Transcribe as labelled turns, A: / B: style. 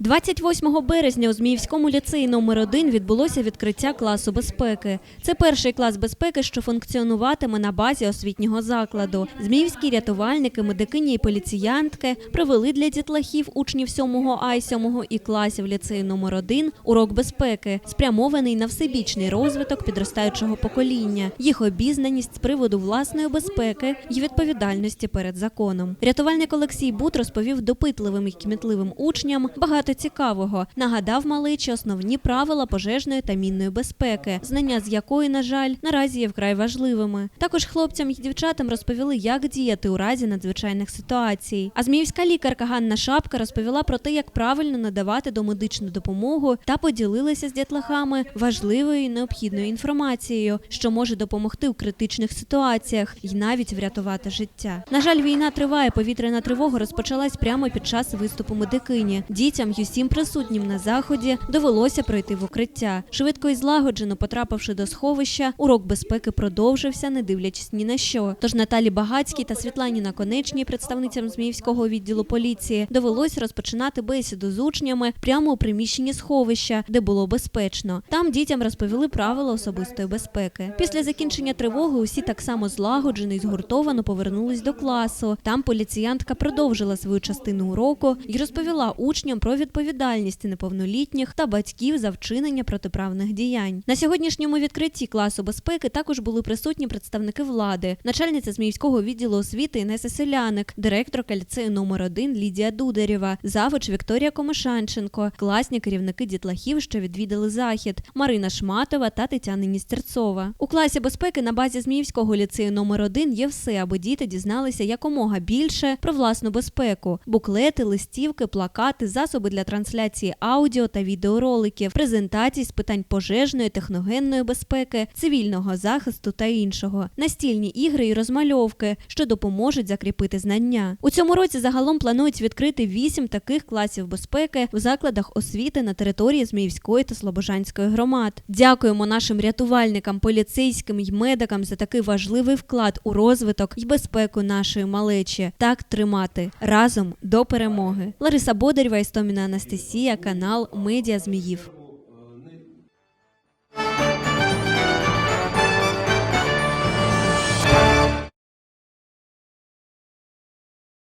A: 28 березня у Зміївському ліцеї номер 1 відбулося відкриття класу безпеки. Це перший клас безпеки, що функціонуватиме на базі освітнього закладу. Зміївські рятувальники, медикині і поліціянтки провели для дітлахів учнів 7 А і 7 І класів ліцею номер 1 урок безпеки, спрямований на всебічний розвиток підростаючого покоління, їх обізнаність з приводу власної безпеки і відповідальності перед законом. Рятувальник Олексій Бут розповів допитливим і кмітливим учням багато цікавого. Нагадав малечі основні правила пожежної та мінної безпеки, знання з якої, на жаль, наразі є вкрай важливими. Також хлопцям і дівчатам розповіли, як діяти у разі надзвичайних ситуацій. А зміївська лікарка Ганна Шапка розповіла про те, як правильно надавати домедичну допомогу та поділилася з дітлахами важливою і необхідною інформацією, що може допомогти у критичних ситуаціях і навіть врятувати життя. На жаль, війна триває. Повітряна тривога розпочалась прямо під час виступу медикині. Дітям усім присутнім на заході довелося пройти в укриття. Швидко і злагоджено потрапивши до сховища, урок безпеки продовжився, не дивлячись ні на що. Тож Наталі Багацькій та Світлані Наконечній, представницям Зміївського відділу поліції, довелось розпочинати бесіду з учнями прямо у приміщенні сховища, де було безпечно. Там дітям розповіли правила особистої безпеки. Після закінчення тривоги усі так само злагоджено і згуртовано повернулись до класу. Там поліціянтка продовжила свою частину уроку і розповіла учням про відповідальність неповнолітніх та батьків за вчинення протиправних діянь. На сьогоднішньому відкритті класу безпеки також були присутні представники влади, начальниця Зміївського відділу освіти Інеса Селяник, директорка ліцею номер 1 Лідія Дударєва, завуч Вікторія Комишанченко, класні керівники дітлахів, що відвідали захід, Марина Шматова та Тетяна Ністерцова. У класі безпеки на базі Зміївського ліцею номер 1 є все, аби діти дізналися якомога більше про власну безпеку: буклети, листівки, плакати, засоби для трансляції аудіо та відеороликів, презентацій з питань пожежної, техногенної безпеки, цивільного захисту та іншого, настільні ігри і розмальовки, що допоможуть закріпити знання. У цьому році загалом планують відкрити вісім таких класів безпеки в закладах освіти на території Зміївської та Слобожанської громад. Дякуємо нашим рятувальникам, поліцейським й медикам за такий важливий вклад у розвиток і безпеку нашої малечі. Так тримати разом до перемоги. Лариса Бодарєва, Істоміна Анастасія, канал Медіа Зміїв.